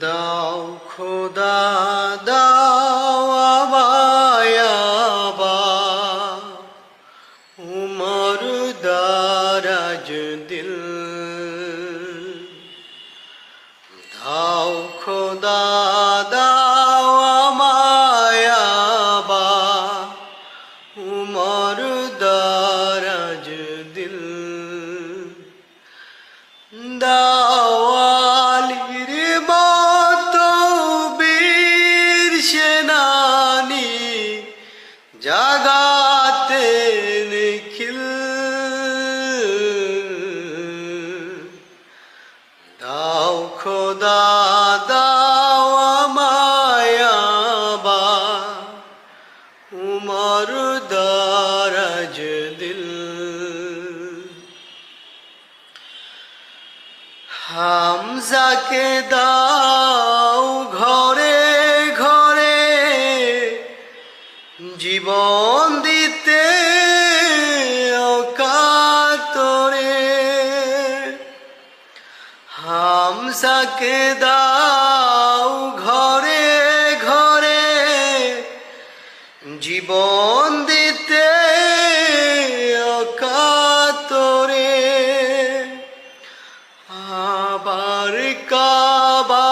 দাও খোদা, দাও আবায়াবা উমর দারাজ দিল। দাও খোদা, দাও আমায়াবা উমর দারাজ দিল। দাওয়ালির জাগাতে নিখিল। দাও খোদা দাও আমায়াবা উমর দারাজ দিল। হামজাকে দাও দিতে অকাতরে। হামজাকে দাও ঘরে ঘরে। জীবন দিতে অকাতরে। আবার কাবা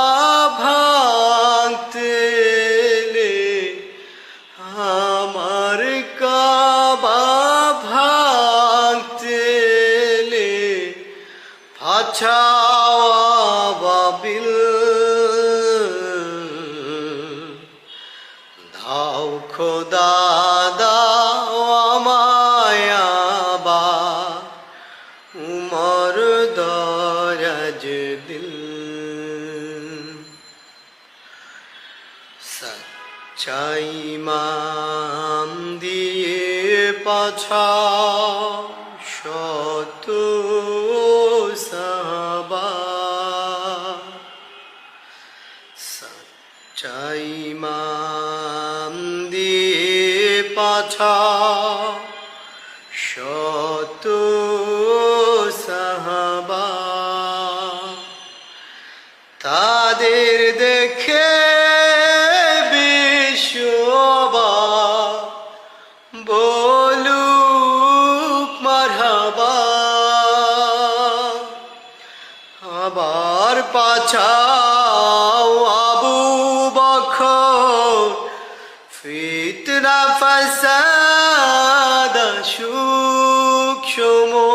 বাবিল দাও খোদা দাও আমায়াবা উমর দরাজ দিল। সচ্চাই মাম দিয়ে পাছা শত সচ্চাই মাম দিয়ে পাছা শত তাদের দেখে বিশ্ববা। আবার পাছাও ফিতনা ফসাদ সুখ সময়